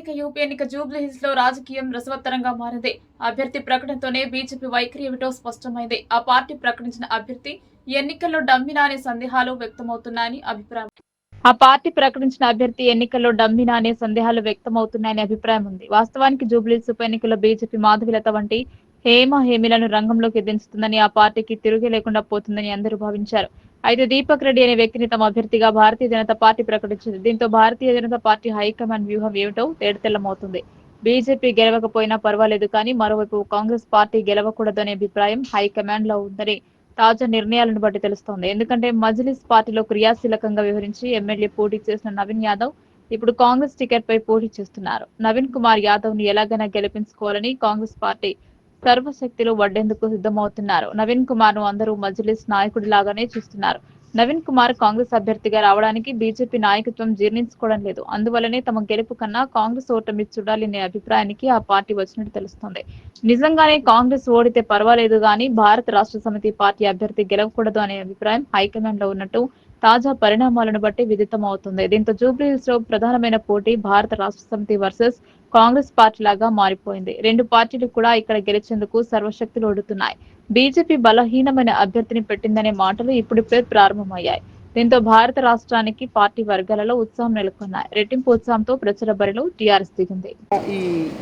ఏకైక యూపీ ఎన్నిక జూబ్లీ హిల్స్లో రాజకీయం రసవత్తరంగా మారింది. అభ్యర్థి ప్రకటనతోనే బీజేపీ వైఖరి ఏమిటో స్పష్టమైంది. ఆ పార్టీ ప్రకటించిన అభ్యర్థి ఎన్నికల్లో డమ్మినా అనే సందేహాలు వ్యక్తమవుతున్నాయని అభిప్రాయం. ఆ పార్టీ ప్రకటించిన అభ్యర్థి ఎన్నికల్లో డమ్మినా అనే సందేహాలు వ్యక్తమవుతున్నాయని అభిప్రాయం ఉంది. వాస్తవానికి జూబ్లీస్ ఉప ఎన్నికల్లో బీజేపీ మాధవిలత వంటి హేమ హేమిలను రంగంలోకి దించుతుందని ఆ పార్టీకి తిరుగే లేకుండా పోతుందని అందరూ భావించారు. అయితే దీపక్ రెడ్డి అనే వ్యక్తిని తమ అభ్యర్థిగా భారతీయ జనతా పార్టీ ప్రకటించింది. దీంతో భారతీయ జనతా పార్టీ హైకమాండ్ వ్యూహం ఏమిటో తేడతెల్లమవుతుంది బీజేపీ గెలవకపోయినా పర్వాలేదు కానీ మరోవైపు కాంగ్రెస్ పార్టీ గెలవకూడదనే అభిప్రాయం హైకమాండ్లో ఉందని తాజా నిర్ణయాలను బట్టి తెలుస్తోంది. ఎందుకంటే మజ్లిస్ పార్టీలో క్రియాశీలకంగా వ్యవహరించి ఎమ్మెల్యే పోటీ చేసిన నవీన్ యాదవ్ ఇప్పుడు కాంగ్రెస్ టికెట్ పై పోటీ చేస్తున్నారు. నవీన్ కుమార్ యాదవ్ను ఎలాగైనా గెలిపించుకోవాలని కాంగ్రెస్ పార్టీ సర్వశక్తిలో వడ్డేందుకు సిద్ధమవుతున్నారు. నవీన్ కుమార్ను అందరూ మజ్లిస్ నాయకుడిలాగానే చూస్తున్నారు. నవీన్ కుమార్ కాంగ్రెస్ అభ్యర్థిగా రావడానికి బీజేపీ నాయకత్వం జీర్ణించుకోవడం లేదు. అందువల్లనే తమ గెలుపు కన్నా కాంగ్రెస్ ఓటమి చూడాలనే అభిప్రాయానికి ఆ పార్టీ వచ్చినట్టు తెలుస్తోంది. నిజంగానే కాంగ్రెస్ ఓడితే పర్వాలేదు గాని భారత రాష్ట్ర సమితి పార్టీ అభ్యర్థి గెలవకూడదు అనే అభిప్రాయం హైకమాండ్లో ఉన్నట్టు తాజా పరిణామాలను బట్టి విదితం అవుతుంది దీంతో జూబ్లీహిల్స్లో ప్రధానమైన పోటీ భారత రాష్ట్ర సమితి వర్సెస్ కాంగ్రెస్ పార్టీ లాగా మారిపోయింది. రెండు పార్టీలు కూడా ఇక్కడ గెలిచేందుకు సర్వశక్తులు ఒడుతున్నాయి. బీజేపీ బలహీనమైన అభ్యర్థిని పెట్టిందనే మాటలు ఇప్పుడిప్పుడే ప్రారంభమయ్యాయి. దీంతో భారత రాష్ట్రానికి పార్టీ వర్గాలలో ఉత్సాహం నెలకొన్నాయి. రెట్టింపు ఉత్సాహంతో ప్రచార బరిలో టీఆర్ఎస్ దిగింది. ఈ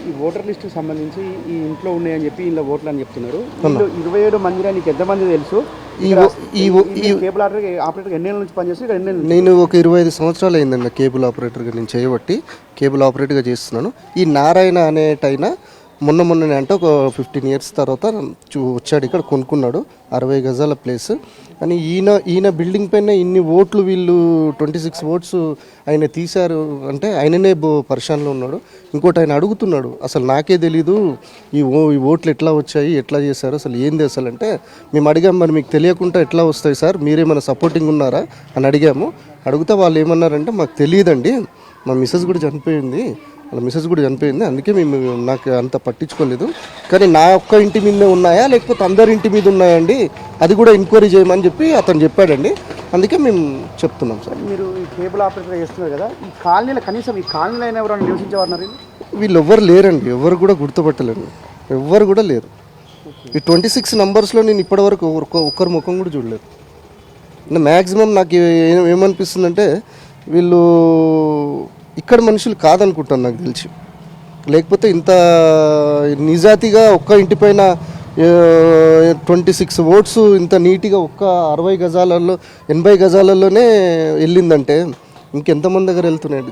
ఈ ఓటర్ లిస్టు సంబంధించి ఈ ఇంట్లో ఉన్నాయని చెప్పి ఇంట్లో ఓట్లు అని చెప్తున్నారు. ఇరవై ఏడు మందిరా నీకు ఎంతమంది తెలుసు? కేబుల్ ఆపరేటర్ ఎన్ని పనిచేసి నుంచి? నేను ఒక ఇరవై ఐదు సంవత్సరాలు అయిందండి కేబుల్ ఆపరేటర్గా నేను చేయబట్టి కేబుల్ ఆపరేటర్గా చేస్తున్నాను. ఈ నారాయణ అనేటైన మొన్న మొన్ననే అంటే ఒక ఫిఫ్టీన్ ఇయర్స్ తర్వాత చూ వచ్చాడు ఇక్కడ కొనుక్కున్నాడు అరవై గజాల ప్లేస్ కానీ ఈయన ఈయన బిల్డింగ్ పైన ఇన్ని ఓట్లు వీళ్ళు ట్వంటీ సిక్స్ ఓట్స్ ఆయన తీశారు అంటే ఆయననే బో పరిశానలో ఉన్నాడు. ఇంకోటి ఆయన అడుగుతున్నాడు అసలు నాకే తెలీదు ఈ ఓ ఈ ఓట్లు ఎట్లా వచ్చాయి ఎట్లా చేశారు అసలు ఏంది అసలు? అంటే మేము అడిగాం మరి మీకు తెలియకుండా ఎట్లా వస్తాయి సార్? మీరేమైనా సపోర్టింగ్ ఉన్నారా? అని అడిగాము. అడిగితే వాళ్ళు ఏమన్నారంటే మాకు తెలియదండి. మా మిస్సెస్ కూడా చనిపోయింది. వాళ్ళ మిస్సెస్ కూడా చనిపోయింది. అందుకే మేము నాకు అంత పట్టించుకోలేదు. కానీ నా ఒక్క ఇంటి మీదనే ఉన్నాయా? లేకపోతే అందరి ఇంటి మీద ఉన్నాయండి అది కూడా ఎంక్వైరీ చేయమని చెప్పి అతను చెప్పాడండి. అందుకే మేము చెప్తున్నాం సార్. మీరు ఈ కేబుల్ ఆపరేటర్ చేస్తున్నారు కదా ఈ కాలనీలో కనీసం ఈ కాలనీలో అయినా ఎవరైనా నివసించేవారు వీళ్ళు ఎవ్వరు లేరండి. ఎవరు కూడా గుర్తుపట్టలేరు. ఎవ్వరు కూడా లేరు. ఈ ట్వంటీ సిక్స్ నంబర్స్లో నేను ఇప్పటివరకు ఒక్క- ఒక్కరి ముఖం కూడా చూడలేదు. అంటే మ్యాక్సిమం నాకు ఏమనిపిస్తుందంటే వీళ్ళు ఇక్కడ మనుషులు కాదనుకుంటాను నాకు తెలిసి. లేకపోతే ఇంత నిజాతిగా ఒక్క ఇంటిపైన ట్వంటీ సిక్స్ ఓట్స్ ఇంత నీట్గా ఒక్క అరవై గజాలలో ఎనభై గజాలలోనే వెళ్ళిందంటే ఇంకెంతమంది దగ్గర వెళ్తున్నాయి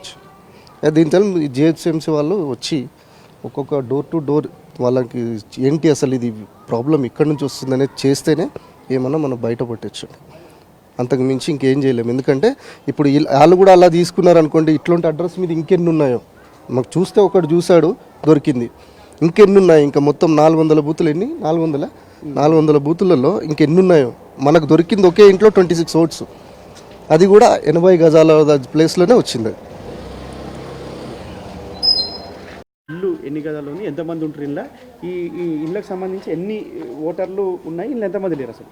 దీంతో జిహెచ్ఎంసీ వాళ్ళు వచ్చి ఒక్కొక్క డోర్ టు డోర్ వాళ్ళకి ఏంటి అసలు ఇది ప్రాబ్లం ఇక్కడి నుంచి వస్తుందనేది చేస్తేనే ఏమన్నా మనం బయటపట్టచ్చు అంతకు మించి ఇంకేం చేయలేము. ఎందుకంటే ఇప్పుడు వాళ్ళు కూడా అలా తీసుకున్నారు అనుకోండి ఇట్లాంటి అడ్రస్ మీద ఇంకెన్ని ఉన్నాయో. మాకు చూస్తే ఒకటి చూశాడు దొరికింది. ఇంకెన్ని ఉన్నాయి? ఇంకా మొత్తం నాలుగు వందల బూతులు ఎన్ని? నాలుగు వందల నాలుగు వందల బూతులలో ఇంకెన్ని ఉన్నాయో. మనకు దొరికింది ఒకే ఇంట్లో ట్వంటీ సిక్స్ ఓట్స్. అది కూడా ఎనభై గజాల ప్లేస్లోనే వచ్చింది. ఇల్లు ఎన్ని గజాలు ఉంది ఎంతమంది ఉంటారు ఇళ్ళ ఈ ఈ ఇళ్ళకి సంబంధించి ఎన్ని ఓటర్లు ఉన్నాయి? ఇల్లు ఎంతమంది లేరు అసలు?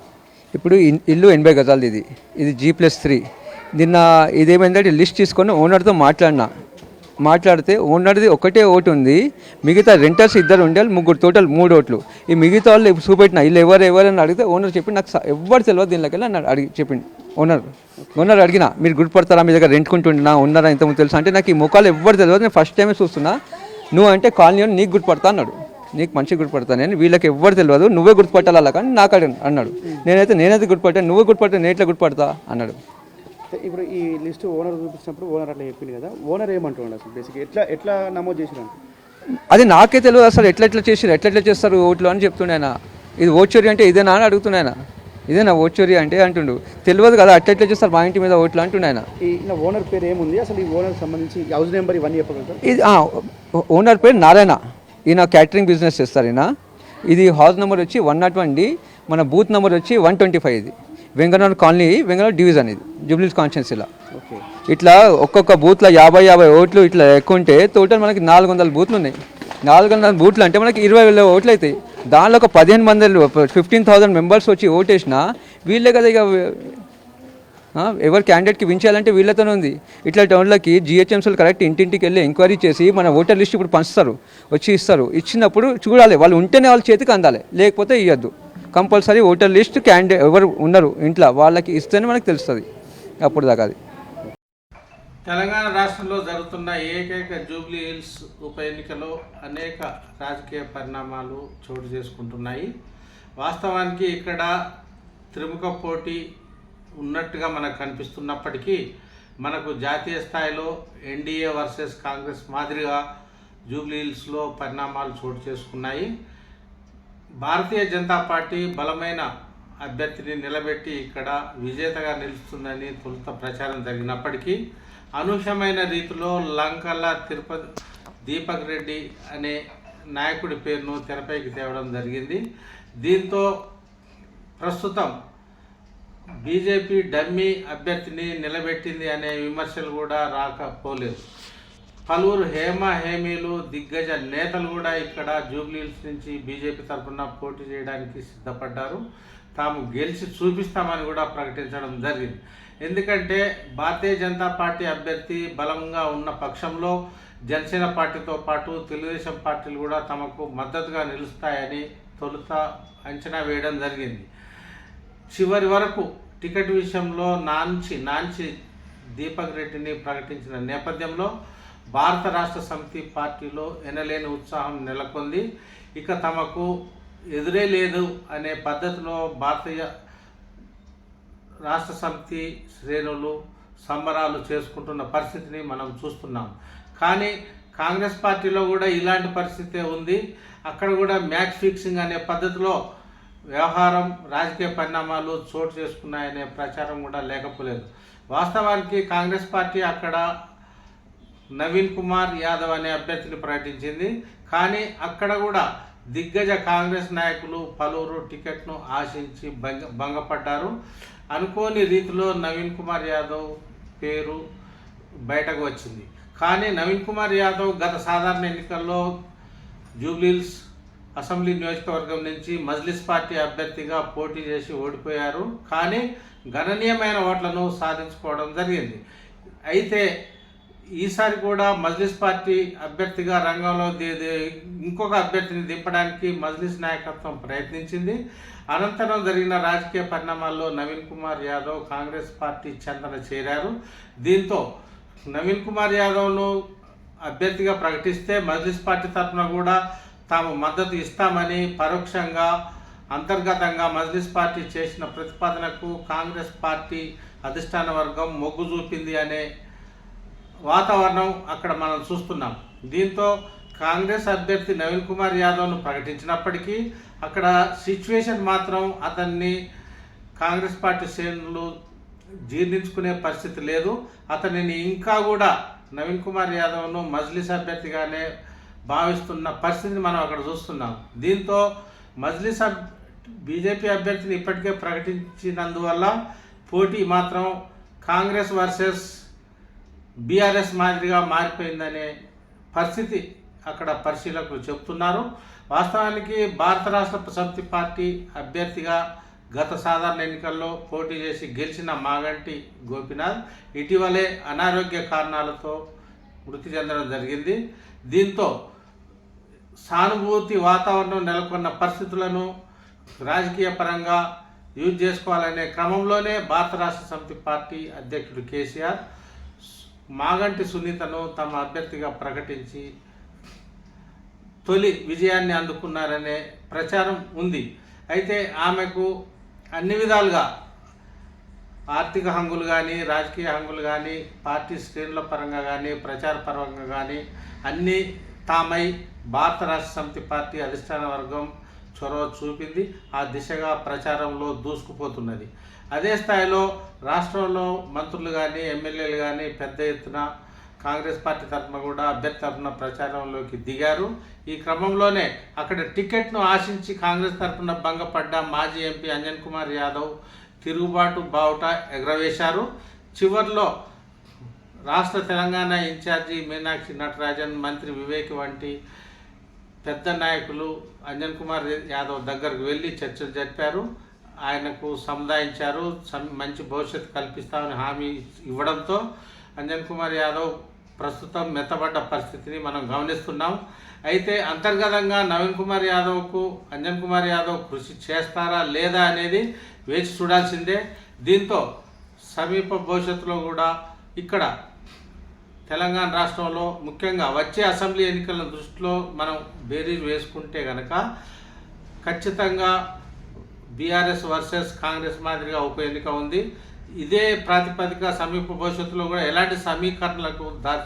ఇప్పుడు ఇల్లు ఎనభై గజాలది ఇది. ఇది జీ ప్లస్ త్రీ నిన్న ఇదేమైందంటే లిస్ట్ తీసుకొని ఓనర్తో మాట్లాడినా. మాట్లాడితే ఓనర్ది ఒకటే ఓటు ఉంది. మిగతా రెంటర్స్ ఇద్దరు ఉండాలి ముగ్గురు టోటల్ మూడు ఓట్లు. ఈ మిగతా వాళ్ళు ఇప్పుడు చూపెట్టిన ఇల్లు ఎవరు ఎవరు అని అడిగితే ఓనర్ చెప్పి నాకు ఎవ్వరు తెలియదు దీనిలోకి వెళ్ళి అన్నాడు అడిగి చెప్పింది ఓనర్. ఓనర్ అడిగిన మీరు గుర్తుపడతారా మీ దగ్గర రెంట్కుంటుండినా ఉన్నారా ఇంతకుముందు తెలుసా? అంటే నాకు ఈ ముఖాలు ఎవ్వరు తెలియదు నేను ఫస్ట్ టైమే చూస్తున్నా. నువ్వు అంటే కాలనీ నీకు గుర్తుపడతా అన్నాడు. నీకు మంచిగా గుర్తుపడతాను నేను వీళ్ళకి ఎవ్వరు తెలియదు నువ్వే గుర్తుపట్టాలి అలా కానీ నాకు అన్నాడు. నేనైతే నేనైతే గుర్తుపట్టాను నువ్వే గుర్తుపట్టాను నేను ఎట్లా గుర్తుపడతా అన్నాడు. ఇప్పుడు ఈ లిస్టు ఓనర్ చూపించినప్పుడు ఓనర్ అట్లా చెప్పింది కదా ఓనర్ ఏమంటున్నాడు అసలు బేసిక్ ఎట్లా ఎట్లా నమోదు చేసినాను అది నాకే తెలియదు అసలు ఎట్లా ఎట్లా చేసారు ఎట్లా ఎట్లా చేస్తారు ఓట్లు అని చెప్తుండే ఆయన. ఇది ఓచోరి అంటే ఇదేనా అని అడుగుతుండే ఆయన. ఇదేనా ఓచోరి అంటే అంటుండు. తెలియదు కదా అట్లా ఎట్లా చేస్తారు మా ఇంటి మీద ఓట్లు అంటుండే ఆయన. ఈ ఓనర్ పేరు ఏముంది? అసలు ఈ ఓనర్ సంబంధించి హౌస్ నెంబర్ ఇవన్నీ చెప్పగలుగుతారు ఇది ఓనర్ పేరు నారాయణ. ఈయన క్యాటరింగ్ బిజినెస్ చేస్తారు ఈయన. ఇది హౌస్ నెంబర్ వచ్చి వన్ నాట్ వన్ డి మన బూత్ నెంబర్ వచ్చి వన్ ట్వంటీ ఫైవ్ ఇది. వెంగనూరు కాలనీ వెంగనూరు డివిజన్ ఇది జూబ్లీస్ కాన్స్టిట్యున్సీలో ఇట్లా ఒక్కొక్క బూత్లో యాభై యాభై ఓట్లు ఇట్లా ఎక్కువ ఉంటే టోటల్ మనకి నాలుగు వందల బూత్లు ఉన్నాయి. నాలుగు వందల బూట్లు అంటే మనకి ఇరవై వేల ఓట్లు అవుతాయి దానిలో ఒక పదిహేను మంది ఫిఫ్టీన్ థౌసండ్ మెంబర్స్ వచ్చి ఓటేసినా వీళ్ళే కదా ఇక ఎవరు క్యాండిడేట్కి వించాలంటే వీళ్ళతోనే ఉంది. ఇట్లా టౌన్లకి జిహెచ్ఎంసీలు కరెక్ట్ ఇంటింటికి వెళ్ళి ఎంక్వైరీ చేసి మన ఓటర్ లిస్ట్ ఇప్పుడు పంచుతారు. వచ్చి ఇస్తారు. ఇచ్చినప్పుడు చూడాలి వాళ్ళు ఉంటేనే వాళ్ళ చేతికి అందాలి లేకపోతే ఇవ్వద్దు కంపల్సరీ ఓటర్ లిస్ట్ క్యాండిడేట్ ఎవరు ఉన్నారు ఇంట్లో వాళ్ళకి ఇస్తేనే మనకు తెలుస్తుంది. అప్పుడు దాకా అది. తెలంగాణ రాష్ట్రంలో జరుగుతున్న ఏకైక జూబ్లీ హిల్స్ ఉప ఎన్నికలో అనేక రాజకీయ పరిణామాలు చోటు చేసుకుంటున్నాయి. వాస్తవానికి ఇక్కడ త్రిముఖ పోటీ ఉన్నట్టుగా మనకు కనిపిస్తున్నప్పటికీ మనకు జాతీయ స్థాయిలో ఎన్డీఏ వర్సెస్ కాంగ్రెస్ మాదిరిగా జూబ్లీహిల్స్లో పరిణామాలు చోటు చేసుకున్నాయి. భారతీయ జనతా పార్టీ బలమైన అభ్యర్థిని నిలబెట్టి ఇక్కడ విజేతగా నిలుస్తుందని తొలుత ప్రచారం జరిగినప్పటికీ అనూహ్యమైన రీతిలో లంకల తిరుపతి దీపక్ రెడ్డి అనే నాయకుడి పేరును తెరపైకి తేవడం జరిగింది. దీంతో ప్రస్తుతం బీజేపీ డమ్మీ అభ్యర్థిని నిలబెట్టింది అనే విమర్శలు కూడా రాకపోలేదు. పలువురు హేమ హేమీలు దిగ్గజ నేతలు కూడా ఇక్కడ జూబ్లీహిల్స్ నుంచి బీజేపీ తరఫున పోటీ చేయడానికి సిద్ధపడ్డారు. తాము గెలిచి చూపిస్తామని కూడా ప్రకటించడం జరిగింది. ఎందుకంటే భారతీయ జనతా పార్టీ అభ్యర్థి బలంగా ఉన్న పక్షంలో జనసేన పార్టీతో పాటు తెలుగుదేశం పార్టీలు కూడా తమకు మద్దతుగా నిలుస్తాయని తొలుత అంచనా వేయడం జరిగింది. చివరి వరకు టికెట్ విషయంలో నాంచి నాంచి దీపక్ రెడ్డిని ప్రకటించిన నేపథ్యంలో భారత రాష్ట్ర సమితి పార్టీలో ఎనలేని ఉత్సాహం నెలకొంది. ఇక తమకు ఎదురే లేదు అనే పద్ధతిలో భారతీయ రాష్ట్ర సమితి శ్రేణులు సంబరాలు చేసుకుంటున్న పరిస్థితిని మనం చూస్తున్నాం. కానీ కాంగ్రెస్ పార్టీలో కూడా ఇలాంటి పరిస్థితే ఉంది. అక్కడ కూడా మ్యాచ్ ఫిక్సింగ్ అనే పద్ధతిలో వ్యవహారం రాజకీయ పరిణామాలు చోటు చేసుకున్నాయనే ప్రచారం కూడా లేకపోలేదు. వాస్తవానికి కాంగ్రెస్ పార్టీ అక్కడ నవీన్ కుమార్ యాదవ్ అనే అభ్యర్థిని ప్రకటించింది. కానీ అక్కడ కూడా దిగ్గజ కాంగ్రెస్ నాయకులు పలువురు టికెట్ను ఆశించి భంగ భంగపడ్డారు. అనుకోని రీతిలో నవీన్ కుమార్ యాదవ్ పేరు బయటకు వచ్చింది. కానీ నవీన్ కుమార్ యాదవ్ గత సాధారణ ఎన్నికల్లో జూబ్లీల్స్ అసెంబ్లీ నియోజకవర్గం నుంచి మజ్లిస్ పార్టీ అభ్యర్థిగా పోటీ చేసి ఓడిపోయారు. కానీ గణనీయమైన ఓట్లను సాధించుకోవడం జరిగింది. అయితే ఈసారి కూడా మజ్లిస్ పార్టీ అభ్యర్థిగా రంగంలో ఇంకొక అభ్యర్థిని దింపడానికి మజ్లిస్ నాయకత్వం ప్రయత్నించింది. అనంతరం జరిగిన రాజకీయ పరిణామాల్లో నవీన్ కుమార్ యాదవ్ కాంగ్రెస్ పార్టీ చెందన చేరారు. దీంతో నవీన్ కుమార్ యాదవ్ను అభ్యర్థిగా ప్రకటిస్తే మజ్లిస్ పార్టీ తరఫున కూడా తాము మద్దతు ఇస్తామని పరోక్షంగా అంతర్గతంగా మజ్లిస్ పార్టీ చేసిన ప్రతిపాదనకు కాంగ్రెస్ పార్టీ అధిష్టాన వర్గం మొగ్గు చూపింది అనే వాతావరణం అక్కడ మనం చూస్తున్నాం. దీంతో కాంగ్రెస్ అభ్యర్థి నవీన్ కుమార్ యాదవ్ను ప్రకటించినప్పటికీ అక్కడ సిచ్యువేషన్ మాత్రం అతన్ని కాంగ్రెస్ పార్టీ శ్రేణులు జీర్ణించుకునే పరిస్థితి లేదు. అతనిని ఇంకా కూడా నవీన్ కుమార్ యాదవ్ను మజ్లిస్ అభ్యర్థిగానే భావిస్తున్న పరిస్థితిని మనం అక్కడ చూస్తున్నాం. దీంతో మజ్లిస్ అబ్ బీజేపీ అభ్యర్థిని ఇప్పటికే ప్రకటించినందువల్ల పోటీ మాత్రం కాంగ్రెస్ వర్సెస్ బీఆర్ఎస్ మాదిరిగా మారిపోయిందనే పరిస్థితి అక్కడ పరిశీలకులు చెబుతున్నారు. వాస్తవానికి భారత రాష్ట్ర సమితి పార్టీ అభ్యర్థిగా గత సాధారణ ఎన్నికల్లో పోటీ చేసి గెలిచిన మాగంటి గోపినాథ్ ఇటీవలే అనారోగ్య కారణాలతో మృతి చెందడం జరిగింది. దీంతో సానుభూతి వాతావరణం నెలకొన్న పరిస్థితులను రాజకీయ పరంగా యూజ్ చేసుకోవాలనే క్రమంలోనే భారత రాష్ట్ర సమితి పార్టీ అధ్యక్షుడు కేసీఆర్ మాగంటి సునీతను తమ అభ్యర్థిగా ప్రకటించి తొలి విజయాన్ని అందుకున్నారనే ప్రచారం ఉంది. అయితే ఆమెకు అన్ని విధాలుగా ఆర్థిక హంగులు కానీ రాజకీయ హంగులు కానీ పార్టీ శ్రేణుల పరంగా కానీ ప్రచార పరంగా కానీ అన్నీ తామై భారత రాష్ట్ర సమితి పార్టీ అధిష్టాన వర్గం చొరవ చూపింది. ఆ దిశగా ప్రచారంలో దూసుకుపోతున్నది. అదే స్థాయిలో రాష్ట్రంలో మంత్రులు కానీ ఎమ్మెల్యేలు కానీ పెద్ద ఎత్తున కాంగ్రెస్ పార్టీ తరఫున కూడా అభ్యర్థి తరఫున ప్రచారంలోకి దిగారు. ఈ క్రమంలోనే అక్కడ టికెట్ను ఆశించి కాంగ్రెస్ తరఫున భంగపడ్డ మాజీ ఎంపీ అంజన్ కుమార్ యాదవ్ తిరుగుబాటు బావుట ఎగరవేశారు. చివర్లో రాష్ట్ర తెలంగాణ ఇన్ఛార్జి మీనాక్షి నటరాజన్ మంత్రి వివేక్ వంటి పెద్ద నాయకులు అంజన్ కుమార్ యాదవ్ దగ్గరకు వెళ్ళి చర్చలు జరిపారు. ఆయనకు సముదాయించారు సం- మంచి భవిష్యత్తు కల్పిస్తామని హామీ ఇవ్వడంతో అంజన్ కుమార్ యాదవ్ ప్రస్తుతం మెత్తబడ్డ పరిస్థితిని మనం గమనిస్తున్నాం. అయితే అంతర్గతంగా నవీన్ కుమార్ యాదవ్కు అంజన్ కుమార్ యాదవ్ కృషి చేస్తారా లేదా అనేది వేచి చూడాల్సిందే. దీంతో సమీప భవిష్యత్తులో కూడా ఇక్కడ తెలంగాణ రాష్ట్రంలో ముఖ్యంగా వచ్చే అసెంబ్లీ ఎన్నికల దృష్టిలో మనం బేరీజ్ వేసుకుంటే కనుక ఖచ్చితంగా బీఆర్ఎస్ వర్సెస్ కాంగ్రెస్ మాదిరిగా ఉప ఎన్నిక ఉంది. ఇదే ప్రాతిపదిక సమీప భవిష్యత్తులో కూడా ఎలాంటి సమీకరణలకు దారి